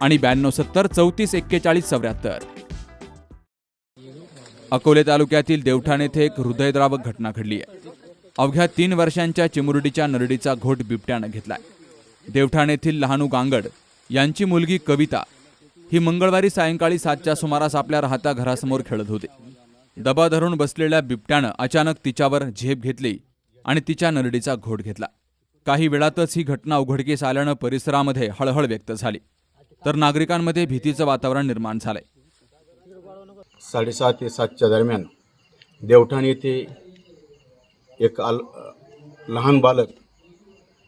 आणि ब्याण्णव सत्तर चौतीस एक्केचाळीस चौऱ्याहत्तर. अकोले तालुक्यातील देवठाण येथे एक हृदयद्रावक घटना घडली आहे. अवघ्या तीन वर्षांच्या चिमुरडीच्या नरडीचा घोट बिबट्यानं घेतलाय. देवठाण येथील लहानू गांगड यांची मुलगी कविता ही मंगळवारी सायंकाळी सातच्या सुमारास आपल्या राहत्या घरासमोर खेळत होती. दबा धरून बसलेल्या बिबट्यानं अचानक तिच्यावर झेप घेतली आणि तिच्या नरडीचा घोट घेतला. काही वेळातच ही घटना उघडकीस आल्यानं परिसरामध्ये हळहळ व्यक्त झाली. तर नागरिकांमध्ये भीतीचं वातावरण निर्माण झालंय. साडेसहा ते सातच्या दरम्यान देवठाण येथे एक आल लहान बालक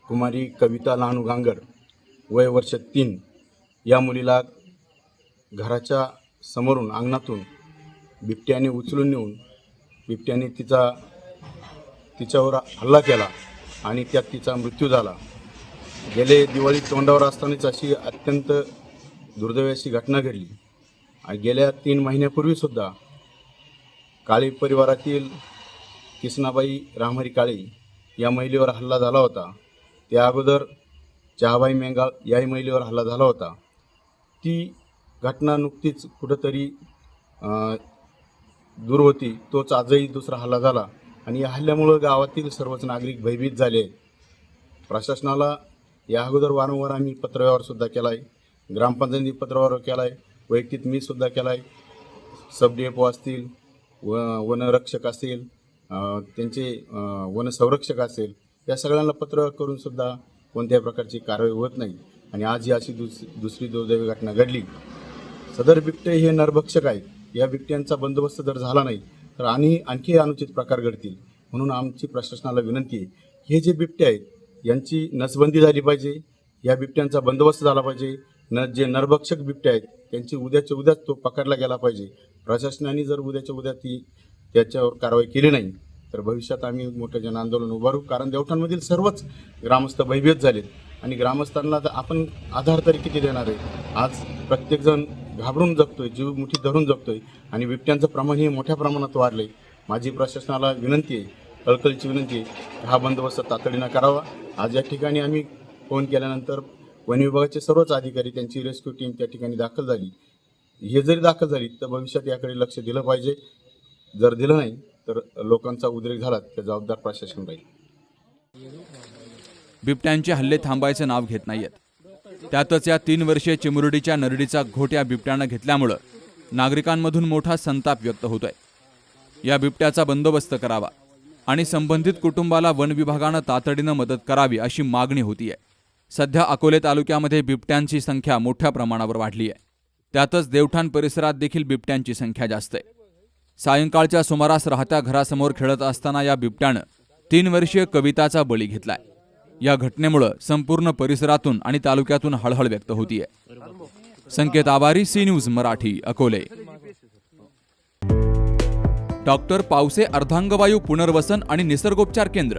कुमारी कविता लहानू गांगर वय वर्ष तीन या मुलीला घराच्या समोरून अंगणातून बिबट्याने उचलून नेऊन बिबट्याने तिचा तिच्यावर हल्ला केला आणि त्यात तिचा मृत्यू झाला. गेले दिवाळी तोंडावर असतानाच अशी अत्यंत दुर्दैवाची घटना घडली. आणि गेल्या तीन महिन्यापूर्वीसुद्धा काळे परिवारातील किसनाबाई रामहरी काळे या महिलेवर हल्ला झाला होता. त्या अगोदर चहाबाई मेंगाळ याही महिलेवर हल्ला झाला होता. ती घटना नुकतीच कुठंतरी दूर होती. तोच आजही दुसरा हल्ला झाला. आणि या हल्ल्यामुळं गावातील सर्वच नागरिक भयभीत झाले. प्रशासनाला या अगोदर वारंवार आम्ही पत्रव्यवहारसुद्धा केला आहे ग्रामपंचायती पत्रव्यवहार केला आहे वैयक्तिक मी सुद्धा केला आहे सब डी एफ ओ असतील व वनरक्षक असतील त्यांचे वनसंरक्षक असेल या सगळ्यांना पत्र करून सुद्धा कोणत्याही प्रकारची कारवाई होत नाही. आणि आज ही अशी दुस दुसरी दुर्दैवी घटना घडली. सदर बिबटे हे नरभक्षक आहेत. या बिबट्यांचा बंदोबस्त जर झाला नाही तर आणि आणखी अनुचित प्रकार घडतील म्हणून आमची प्रशासनाला विनंती आहे. हे जे बिबटे आहेत यांची नसबंदी झाली पाहिजे. या बिबट्यांचा बंदोबस्त झाला पाहिजे. न जे नरभक्षक बिबटे आहेत त्यांची उद्याच्या उद्याच तो पकडला गेला पाहिजे. प्रशासनाने जर उद्याच्या उद्या ती त्याच्यावर कारवाई केली नाही तर भविष्यात आम्ही मोठं जन आंदोलन उभारू कारण देवठांमधील सर्वच ग्रामस्थ भयभीत झालेत. आणि ग्रामस्थांना तर आपण आधार तरी किती देणार आहे? आज प्रत्येकजण घाबरून जगतोय जीव मुठी धरून जगतोय. आणि बिबट्यांचं प्रमाण हे मोठ्या प्रमाणात वाढलं आहे माझी प्रशासनाला विनंती आहे कळकळीची विनंती आहे हा बंदोबस्त तातडीनं करावा. आज या ठिकाणी आम्ही फोन केल्यानंतर वन विभागाचे सर्वच अधिकारी त्यांची रेस्क्यू टीम त्या ठिकाणी दाखल झाली. हे जरी दाखल झाली तर भविष्यात याकडे लक्ष दिलं पाहिजे. जर दिलं नाही तर लोकांचा उद्रेक झाला तर जबाबदार प्रशासन राहील. बिबट्यांचे हल्ले थांबायचं नाव घेत नाहीयेत. त्यातच या तीन वर्षीय चिमुरडीच्या नरडीचा घोट या बिबट्यानं घेतल्यामुळं नागरिकांमधून मोठा संताप व्यक्त होतोय. या बिबट्याचा बंदोबस्त करावा आणि संबंधित कुटुंबाला वन विभागानं तातडीनं मदत करावी अशी मागणी होती आहे सध्या अकोले तालुक्यामध्ये बिबट्यांची संख्या मोठ्या प्रमाणावर वाढली आहे. त्यातच देवठाण परिसरात देखील बिबट्यांची संख्या जास्त आहे. सायंकाळच्या सुमारास राहत्या घरासमोर खेळत असताना या बिबट्यानं तीन वर्षीय कविताचा बळी घेतलाय. या घटनेमुळं संपूर्ण परिसरातून आणि तालुक्यातून हळहळ व्यक्त होतीये. संकेत आभारी C news Marathi Akole. Doctor Pawase अर्धांगवायू पुनर्वसन आणि निसर्गोपचार केंद्र.